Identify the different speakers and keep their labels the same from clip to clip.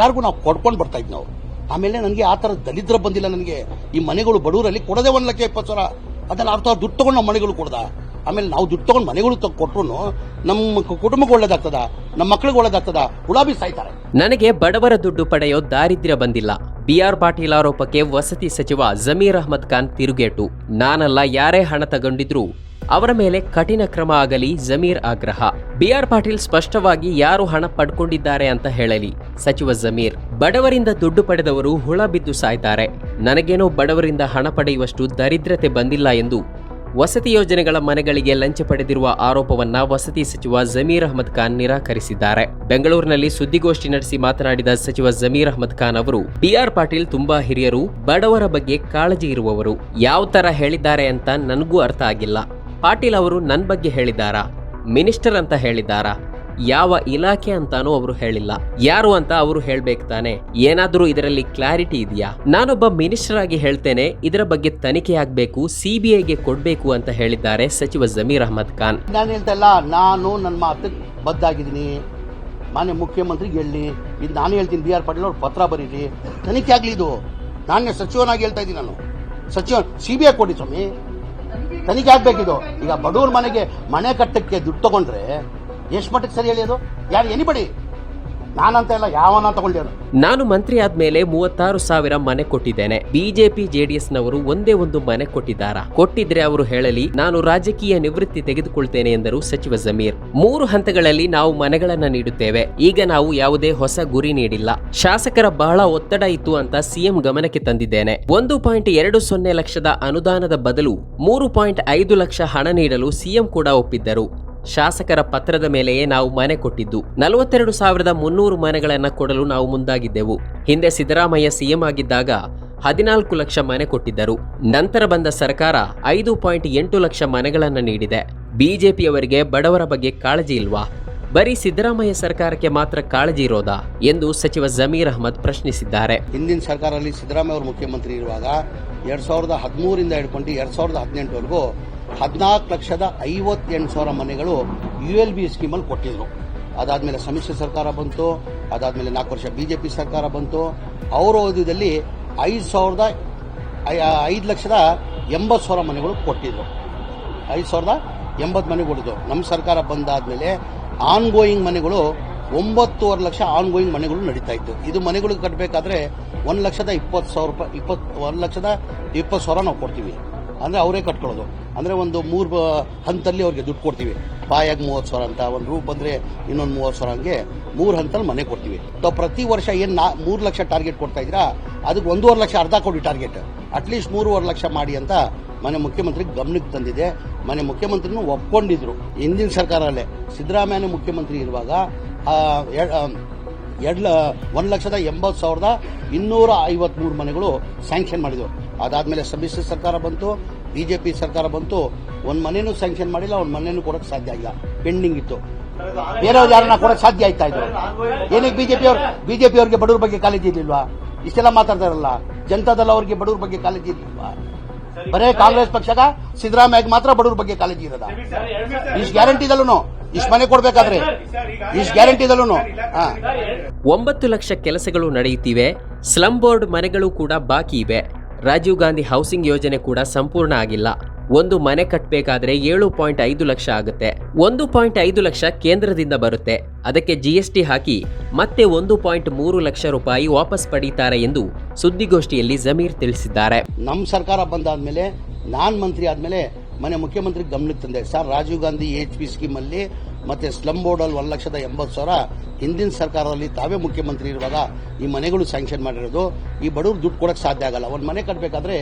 Speaker 1: ಎಲ್ಲಾರ್ಗೂ ನಾವು ಕೊಡ್ಕೊಂಡು ಬರ್ತಾ ಇದ್ವಿ ನಾವು ಆಮೇಲೆ ನನಗೆ ಆ ಥರ ದಲಿದ್ರ ಬಂದಿಲ್ಲ ನನಗೆ. ಈ ಮನೆಗಳು ಬಡವರಲ್ಲಿ ಕೊಡದೆ ಒಂದು ಲಕ್ಷ ಇಪ್ಪತ್ತು ಸಾವಿರ. ಅದನ್ನು ಅರ್ಥ ದುಡ್ಡು ತಗೊಂಡು ನಾವು ಮನೆಗಳು ಕೊಡ್ದ. ಆಮೇಲೆ ನಾವು ದುಡ್ಡು ತಗೊಂಡು ಮನೆಗಳು ಕೊಟ್ಟರು ನಮ್ಮ ಕುಟುಂಬಕ್ಕೆ ಒಳ್ಳೇದಾಗ್ತದ ನಮ್ಮ ಮಕ್ಕಳಿಗೆ ಒಳ್ಳೇದಾಗ್ತದ, ಗುಲಾಬಿ ಸಾಯ್ತಾರೆ.
Speaker 2: ನನಗೆ ಬಡವರ ದುಡ್ಡು ಪಡೆಯೋ ದಾರಿದ್ರ್ಯ ಬಂದಿಲ್ಲ. ಬಿಆರ್ ಪಾಟೀಲ್ ಆರೋಪಕ್ಕೆ ವಸತಿ ಸಚಿವ ಜಮೀರ್ ಅಹ್ಮದ್ ಖಾನ್ ತಿರುಗೇಟು. ನಾನಲ್ಲ ಯಾರೇ ಹಣ ತಗೊಂಡಿದ್ರು ಅವರ ಮೇಲೆ ಕಠಿಣ ಕ್ರಮ ಆಗಲಿ, ಜಮೀರ್ ಆಗ್ರಹ. ಬಿಆರ್ ಪಾಟೀಲ್ ಸ್ಪಷ್ಟವಾಗಿ ಯಾರು ಹಣ ಪಡ್ಕೊಂಡಿದ್ದಾರೆ ಅಂತ ಹೇಳಲಿ. ಸಚಿವ ಜಮೀರ್, ಬಡವರಿಂದ ದುಡ್ಡು ಪಡೆದವರು ಹುಳ ಬಿದ್ದು ಸಾಯ್ತಾರೆ. ನನಗೇನೋ ಬಡವರಿಂದ ಹಣ ಪಡೆಯುವಷ್ಟು ದರಿದ್ರತೆ ಬಂದಿಲ್ಲ ಎಂದು ವಸತಿ ಯೋಜನೆಗಳ ಮನೆಗಳಿಗೆ ಲಂಚ ಪಡೆದಿರುವ ಆರೋಪವನ್ನ ವಸತಿ ಸಚಿವ ಜಮೀರ್ ಅಹಮದ್ ಖಾನ್ ನಿರಾಕರಿಸಿದ್ದಾರೆ. ಬೆಂಗಳೂರಿನಲ್ಲಿ ಸುದ್ದಿಗೋಷ್ಠಿ ನಡೆಸಿ ಮಾತನಾಡಿದ ಸಚಿವ ಜಮೀರ್ ಅಹಮದ್ ಖಾನ್ ಅವರು ಬಿಆರ್ ಪಾಟೀಲ್ ತುಂಬಾ ಹಿರಿಯರು, ಬಡವರ ಬಗ್ಗೆ ಕಾಳಜಿ ಇರುವವರು. ಯಾವ ತರ ಹೇಳಿದ್ದಾರೆ ಅಂತ ನನಗೂ ಅರ್ಥ ಆಗಿಲ್ಲ. ಪಾಟೀಲ್ ಅವರು ನನ್ನ ಬಗ್ಗೆ ಹೇಳಿದ್ದಾರಾ? ಮಿನಿಸ್ಟರ್ ಅಂತ ಹೇಳಿದ್ದಾರಾ? ಯಾವ ಇಲಾಖೆ ಅಂತಾನೂ ಅವರು ಹೇಳಿಲ್ಲ. ಯಾರು ಅಂತ ಅವರು ಹೇಳ್ಬೇಕು ತಾನೆ? ಏನಾದರೂ ಇದರಲ್ಲಿ ಕ್ಲಾರಿಟಿ ಇದೆಯಾ? ನಾನೊಬ್ಬ ಮಿನಿಸ್ಟರ್ ಆಗಿ ಹೇಳ್ತೇನೆ, ಇದರ ಬಗ್ಗೆ ತನಿಖೆ ಆಗ್ಬೇಕು ಸಿಬಿಐಗೆ ಕೊಡ್ಬೇಕು ಅಂತ ಹೇಳಿದ್ದಾರೆ ಸಚಿವ ಜಮೀರ್ ಅಹಮದ್ ಖಾನ್.
Speaker 1: ನಾನು ಹೇಳ್ತಲ್ಲ, ನಾನು ನನ್ನ ಮಾತು ಬದ್ದಾಗಿದ್ದೀನಿ ಮಾನ್ಯ ಮುಖ್ಯಮಂತ್ರಿಗೆ ಹೇಳಿ, ಇದು ನಾನು ಹೇಳ್ತೀನಿ, ಬಿ ಆರ್ ಪಾಟೀಲ್ ಅವ್ರು ಪತ್ರ ಬರೀರಿ. ತನಿಖೆ ಆಗಲಿ ಇದು. ನಾನೇ ಸಚಿವನಾಗಿ ಹೇಳ್ತಾ ಇದ್ದೀನಿ ನಾನು. ಸಚಿವ, ಸಿ ಬಿ ಐ ಕೊಡಿ ಸ್ವಾಮಿ. ತನಿಖೆ ಆಗ್ಬೇಕಿದು ಈಗ ಬಡವ್ರ ಮನೆಗೆ ಮನೆ ಕಟ್ಟಕ್ಕೆ ದುಡ್ಡು ತಗೊಂಡ್ರೆ ಎಷ್ಟು ಮಟ್ಟಕ್ಕೆ ಸರಿ ಹೇಳಿ ಯಾರು ಎನಿಬಡಿ? ನಾನಂತ ಇಲ್ಲ ಯಾವನ
Speaker 2: ನಾನು ಮಂತ್ರಿ ಆದ್ಮೇಲೆ ಮೂವತ್ತಾರು ಸಾವಿರ ಮನೆ ಕೊಟ್ಟಿದ್ದೇನೆ. ಬಿಜೆಪಿ, ಜೆಡಿಎಸ್ನವರು ಒಂದೇ ಒಂದು ಮನೆ ಕೊಟ್ಟಿದ್ದಾರಾ. ಕೊಟ್ಟಿದ್ರೆ ಅವರು ಹೇಳಲಿ, ನಾನು ರಾಜಕೀಯ ನಿವೃತ್ತಿ ತೆಗೆದುಕೊಳ್ತೇನೆ ಎಂದರು ಸಚಿವ ಜಮೀರ್. ಮೂರು ಹಂತಗಳಲ್ಲಿ ನಾವು ಮನೆಗಳನ್ನ ನೀಡುತ್ತೇವೆ. ಈಗ ನಾವು ಯಾವುದೇ ಹೊಸ ಗುರಿ ನೀಡಿಲ್ಲ. ಶಾಸಕರ ಬಹಳ ಒತ್ತಡ ಇತ್ತು ಅಂತ ಸಿಎಂ ಗಮನಕ್ಕೆ ತಂದಿದ್ದೇನೆ. ಒಂದು ಪಾಯಿಂಟ್ ಎರಡು ಸೊನ್ನೆ ಲಕ್ಷದ ಅನುದಾನದ ಬದಲು ಮೂರು ಪಾಯಿಂಟ್ ಐದು ಲಕ್ಷ ಹಣ ನೀಡಲು ಸಿಎಂ ಕೂಡ ಒಪ್ಪಿದ್ದರು. ಶಾಸಕರ ಪತ್ರದ ಮೇಲೆಯೇ ನಾವು ಮನೆ ಕೊಟ್ಟಿದ್ದು. ನಲವತ್ತೆರಡು ಸಾವಿರದ ಮುನ್ನೂರು ಮನೆಗಳನ್ನ ಕೊಡಲು ನಾವು ಮುಂದಾಗಿದ್ದೆವು. ಹಿಂದೆ ಸಿದ್ದರಾಮಯ್ಯ ಸಿಎಂ ಆಗಿದ್ದಾಗ ಹದಿನಾಲ್ಕು ಲಕ್ಷ ಮನೆ ಕೊಟ್ಟಿದ್ದರು. ನಂತರ ಬಂದ ಸರ್ಕಾರ ಐದು ಪಾಯಿಂಟ್ ಎಂಟು ಲಕ್ಷ ಮನೆಗಳನ್ನ ನೀಡಿದೆ. ಬಿಜೆಪಿಯವರಿಗೆ ಬಡವರ ಬಗ್ಗೆ ಕಾಳಜಿ ಇಲ್ವಾ? ಬರೀ ಸಿದ್ದರಾಮಯ್ಯ ಸರ್ಕಾರಕ್ಕೆ ಮಾತ್ರ ಕಾಳಜಿ ಇರೋದಾ? ಎಂದು ಸಚಿವ ಜಮೀರ್ ಅಹ್ಮದ್ ಪ್ರಶ್ನಿಸಿದ್ದಾರೆ.
Speaker 1: ಹಿಂದಿನ ಸರ್ಕಾರದಲ್ಲಿ ಸಿದ್ದರಾಮಯ್ಯ ಅವರು ಮುಖ್ಯಮಂತ್ರಿ ಇರುವಾಗ ಎರಡ್ ಸಾವಿರದ ಹದಿಮೂರಿಂದ ಹಿಡ್ಕೊಂಡು ಎರಡ್ ಸಾವಿರದ ಹದಿನೆಂಟವರೆಗೂ ಹದಿನಾಲ್ಕು ಲಕ್ಷದ ಐವತ್ತೆಂಟು ಸಾವಿರ ಮನೆಗಳು ಯು ಎಲ್ ಬಿ ಸ್ಕೀಮಲ್ಲಿ ಕೊಟ್ಟಿದ್ರು. ಅದಾದ್ಮೇಲೆ ಸಮ್ಮಿಶ್ರ ಸರ್ಕಾರ ಬಂತು, ಅದಾದ್ಮೇಲೆ ನಾಲ್ಕು ವರ್ಷ ಬಿಜೆಪಿ ಸರ್ಕಾರ ಬಂತು. ಅವರ ಅವಧಿಯಲ್ಲಿ ಐದು ಸಾವಿರದ ಐದು ಲಕ್ಷದ ಎಂಬತ್ತು ಸಾವಿರ ಮನೆಗಳು ಕೊಟ್ಟಿದ್ರು. ಐದು ಸಾವಿರದ ಎಂಬತ್ತು ಮನೆ ಕೊಟ್ಟಿದ್ರು ನಮ್ಮ ಸರ್ಕಾರ ಬಂದಾದ್ಮೇಲೆ ಆನ್ ಗೋಯಿಂಗ್ ಮನೆಗಳು ಒಂಬತ್ತುವರೆ ಲಕ್ಷ ಆನ್ ಗೋಯಿಂಗ್ ಮನೆಗಳು ನಡೀತಾ ಇತ್ತು. ಇದು ಮನೆಗಳು ಕಟ್ಟಬೇಕಾದ್ರೆ ಒಂದು ಲಕ್ಷದ ಇಪ್ಪತ್ತು ಸಾವಿರ ರೂಪಾಯಿ, ಇಪ್ಪತ್ತು, ಒಂದು ಲಕ್ಷದ ಇಪ್ಪತ್ತು ಸಾವಿರ ನಾವು ಕೊಡ್ತೀವಿ. ಅಂದರೆ ಅವರೇ ಕಟ್ಕೊಳ್ಳೋದು. ಅಂದರೆ ಒಂದು ಮೂರು ಹಂತಲ್ಲಿ ಅವ್ರಿಗೆ ದುಡ್ಡು ಕೊಡ್ತೀವಿ. ಬಾಯಾಗಿ ಮೂವತ್ತು ಸಾವಿರ ಅಂತ ಒಂದು ರೂಪ ಬಂದರೆ ಇನ್ನೊಂದು ಮೂವತ್ತು ಸಾವಿರ ಹಂಗೆ ಮೂರು ಹಂತಲ್ಲಿ ಮನೆ ಕೊಡ್ತೀವಿ. ತಾವು ಪ್ರತಿ ವರ್ಷ ಏನು ನಾ, ಮೂರು ಲಕ್ಷ ಟಾರ್ಗೆಟ್ ಕೊಡ್ತಾ ಇದ್ದೀರಾ ಅದಕ್ಕೆ ಒಂದೂವರೆ ಲಕ್ಷ ಅರ್ಧ ಕೊಡಿ ಟಾರ್ಗೆಟ್ ಅಟ್ಲೀಸ್ಟ್ ಮೂರುವರೆ ಲಕ್ಷ ಮಾಡಿ ಅಂತ ಮನೆ ಮುಖ್ಯಮಂತ್ರಿ ಗಮನಕ್ಕೆ ತಂದಿದೆ. ಮನೆ ಮುಖ್ಯಮಂತ್ರಿನೂ ಒಪ್ಕೊಂಡಿದ್ರು. ಹಿಂದಿನ ಸರ್ಕಾರಲ್ಲೇ. ಸಿದ್ದರಾಮಯ್ಯ ಮುಖ್ಯಮಂತ್ರಿ ಇರುವಾಗ ಎರಡು ಒಂದು ಲಕ್ಷದ ಎಂಬತ್ತು ಸಾವಿರದ ಇನ್ನೂರ ಐವತ್ಮೂರು ಮನೆಗಳು ಸ್ಯಾಂಕ್ಷನ್ ಮಾಡಿದ್ರು ಅದಾದ್ಮೇಲೆ ಸಮ್ಮಿಶ್ರ ಸರ್ಕಾರ ಬಂತು ಬಿಜೆಪಿ ಸರ್ಕಾರ ಬಂತು. ಒಂದು ಮನೆನೂ ಸ್ಯಾಂಕ್ಷನ್ ಮಾಡಿಲ್ಲ ಒಂದು ಮನೆಯೂ ಕೊಡೋಕೆ ಸಾಧ್ಯ ಇಲ್ಲ. ಪೆಂಡಿಂಗ್ ಇತ್ತು. ಬೇರೆಯವ್ರು ಯಾರನ್ನ ಕೊಡಕ್ ಸಾಧ್ಯ ಆಯ್ತಾ ಇದ್ರು ಏನಕ್ಕೆ ಬಿಜೆಪಿ ಅವ್ರು ಬಿಜೆಪಿ ಅವ್ರಿಗೆ ಬಡವ್ರ ಬಗ್ಗೆ ಕಾಲೇಜ್ ಇರ್ಲಿಲ್ವಾ? ಇಷ್ಟೆಲ್ಲ ಮಾತಾಡ್ತಾರಲ್ಲ. ಜನತಾದಲ್ಲ ಅವ್ರಿಗೆ ಬಡವ್ರ ಬಗ್ಗೆ ಕಾಲೇಜ್ ಇರ್ಲಿಲ್ವಾ? ಬರೇ ಕಾಂಗ್ರೆಸ್ ಪಕ್ಷದ ಸಿದ್ದರಾಮಯ್ಯ ಮಾತ್ರ ಬಡವ್ರ ಬಗ್ಗೆ ಕಾಲೇಜ್ ಇರೋದ? ಇಷ್ಟು ಗ್ಯಾರಂಟಿದಲ್ಲೂ ಇಷ್ಟು ಮನೆ ಕೊಡ್ಬೇಕಾದ್ರೆ? ಇಷ್ಟು ಗ್ಯಾರಂಟಿದಲ್ಲೂ
Speaker 2: ಒಂಬತ್ತು ಲಕ್ಷ ಕೆಲಸಗಳು ನಡೆಯುತ್ತಿವೆ. ಸ್ಲಂ ಬೋರ್ಡ್ ಮನೆಗಳು ಕೂಡ ಬಾಕಿ ಇವೆ. ರಾಜೀವ್ ಗಾಂಧಿ ಹೌಸಿಂಗ್ ಯೋಜನೆ ಕೂಡ ಸಂಪೂರ್ಣ ಆಗಿಲ್ಲ. ಒಂದು ಮನೆ ಕಟ್ಟಬೇಕಾದ್ರೆ ಏಳು ಪಾಯಿಂಟ್ ಐದು ಲಕ್ಷ ಆಗುತ್ತೆ. ಒಂದು ಪಾಯಿಂಟ್ ಐದು ಲಕ್ಷ ಕೇಂದ್ರದಿಂದ ಬರುತ್ತೆ. ಅದಕ್ಕೆ ಜಿಎಸ್ಟಿ ಹಾಕಿ ಮತ್ತೆ ಒಂದು ಪಾಯಿಂಟ್ ಮೂರು ಲಕ್ಷ ರೂಪಾಯಿ ವಾಪಸ್ ಪಡೀತಾರೆ ಎಂದು ಸುದ್ದಿಗೋಷ್ಠಿಯಲ್ಲಿ ಜಮೀರ್ ತಿಳಿಸಿದ್ದಾರೆ.
Speaker 1: ನಮ್ಮ ಸರ್ಕಾರ ಬಂದಾದ್ಮೇಲೆ ನಾನ್ ಮಂತ್ರಿ ಆದ್ಮೇಲೆ ಮನೆ ಮುಖ್ಯಮಂತ್ರಿ ಗಮನಕ್ಕೆ ತಂದೆ. Sir, Rajiv Gandhi H P scheme ಅಲ್ಲಿ ಮತ್ತೆ ಸ್ಲಮ್ ಬೋರ್ಡ್ ಅಲ್ಲಿ ಒಂದು ಲಕ್ಷದ ಎಂಬತ್ತು ಸಾವಿರ ಹಿಂದಿನ ಸರ್ಕಾರದಲ್ಲಿ ತಾವೇ ಮುಖ್ಯಮಂತ್ರಿ ಇರುವಾಗ ಈ ಮನೆಗಳು ಸ್ಯಾಂಕ್ಷನ್ ಮಾಡಿರೋದು. ಈ ಬಡವರು ದುಡ್ಡು ಕೊಡಕ್ಕೆ ಸಾಧ್ಯ ಆಗಲ್ಲ. ಒಂದು ಮನೆ ಕಟ್ಟಬೇಕಾದ್ರೆ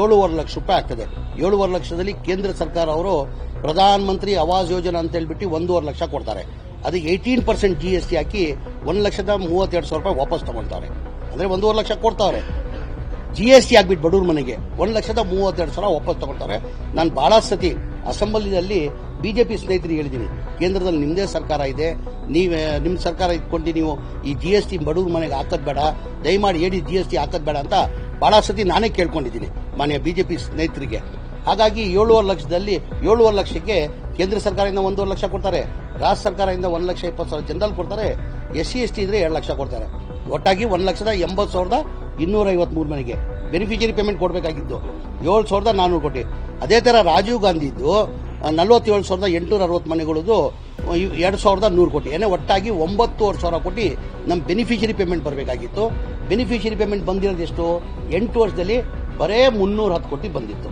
Speaker 1: ಏಳುವರೆ ಲಕ್ಷ ರೂಪಾಯಿ ಆಗ್ತದೆ. ಏಳುವರೆ ಲಕ್ಷದಲ್ಲಿ ಕೇಂದ್ರ ಸರ್ಕಾರ ಅವರು ಪ್ರಧಾನ ಮಂತ್ರಿ ಆವಾಸ್ ಯೋಜನಾ ಅಂತ ಹೇಳ್ಬಿಟ್ಟು ಒಂದೂವರೆ ಲಕ್ಷ ಕೊಡ್ತಾರೆ. ಅದಕ್ಕೆ eighteen percent G S T ಹಾಕಿ ಒಂದು ಲಕ್ಷದ ಮೂವತ್ತೆರಡು ಸಾವಿರ ರೂಪಾಯಿ ವಾಪಸ್ ತಗೊಳ್ತಾರೆ ಅಂದರೆ ಒಂದೂವರೆ ಲಕ್ಷ ಕೊಡ್ತಾವ್ರೆ ಜಿ ಎಸ್ ಟಿ ಆಗ್ಬಿಟ್ಟು ಬಡವ್ರ ಮನೆಗೆ ಒಂದು ಲಕ್ಷದ ಮೂವತ್ತೆರಡು ಸಾವಿರ ವಾಪಸ್ ತಗೊಳ್ತಾರೆ. ನಾನು ಬಹಳ ಸತಿ ಅಸೆಂಬ್ಲಿಯಲ್ಲಿ ಬಿಜೆಪಿ ಸ್ನೇಹಿತರಿಗೆ ಹೇಳಿದ್ದೀನಿ, ಕೇಂದ್ರದಲ್ಲಿ ನಿಮ್ಮದೇ ಸರ್ಕಾರ ಇದೆ, ನೀವೇ ನಿಮ್ಮ ಸರ್ಕಾರ ಇಟ್ಕೊಂಡು ನೀವು ಈ ಜಿ ಎಸ್ ಟಿ ಬಡವ್ರ ಮನೆಗೆ ಹಾಕೋದ್ ಬೇಡ, ದಯಮಾಡಿ ಹೇಳಿ ಜಿ ಎಸ್ ಟಿ ಹಾಕೋದ್ ಬೇಡ ಅಂತ ಬಹಳ ಸತಿ ನಾನೇ ಕೇಳ್ಕೊಂಡಿದ್ದೀನಿ ಮಾನ್ಯ ಬಿಜೆಪಿ ಸ್ನೇಹಿತರಿಗೆ. ಹಾಗಾಗಿ ಏಳುವರೆ ಲಕ್ಷದಲ್ಲಿ ಏಳುವರೆ ಲಕ್ಷಕ್ಕೆ ಕೇಂದ್ರ ಸರ್ಕಾರದಿಂದ ಒಂದೂವರೆ ಲಕ್ಷ ಕೊಡ್ತಾರೆ, ರಾಜ್ಯ ಸರ್ಕಾರದಿಂದ ಒಂದು ಲಕ್ಷ ಇಪ್ಪತ್ತು ಸಾವಿರ ಜನರಲ್ ಕೊಡ್ತಾರೆ, ಎಸ್ ಸಿ, ಎಸ್ ಟಿ ಇದ್ರೆ ಎರಡು ಲಕ್ಷ ಕೊಡ್ತಾರೆ. ಒಟ್ಟಾಗಿ ಒಂದು ಲಕ್ಷದ ಎಂಬತ್ತು ಸಾವಿರದ ಇನ್ನೂರ ಐವತ್ಮೂರು ಮನೆಗೆ ಬೆನಿಫಿಷರಿ ಪೇಮೆಂಟ್ ಕೊಡಬೇಕಾಗಿತ್ತು. ಏಳು ಸಾವಿರದ ನಾನ್ನೂರು ಕೋಟಿ. ಅದೇ ಥರ ರಾಜೀವ್ ಗಾಂಧಿದು ನಲವತ್ತೇಳು ಸಾವಿರದ ಎಂಟುನೂರ ಅರವತ್ತು ಮನೆಗಳದ್ದು ಎರಡು ಸಾವಿರದ ನೂರು ಕೋಟಿ. ಏನೇ ಒಟ್ಟಾಗಿ ಒಂಬತ್ತುವರೆ ಸಾವಿರ ಕೋಟಿ ನಮ್ಮ ಬೆನಿಫಿಷರಿ ಪೇಮೆಂಟ್ ಬರಬೇಕಾಗಿತ್ತು. ಬೆನಿಫಿಷರಿ ಪೇಮೆಂಟ್ ಬಂದಿರೋದು ಎಷ್ಟು? ಎಂಟು ವರ್ಷದಲ್ಲಿ ಬರೇ ಮುನ್ನೂರ ಹತ್ತು ಕೋಟಿ ಬಂದಿತ್ತು.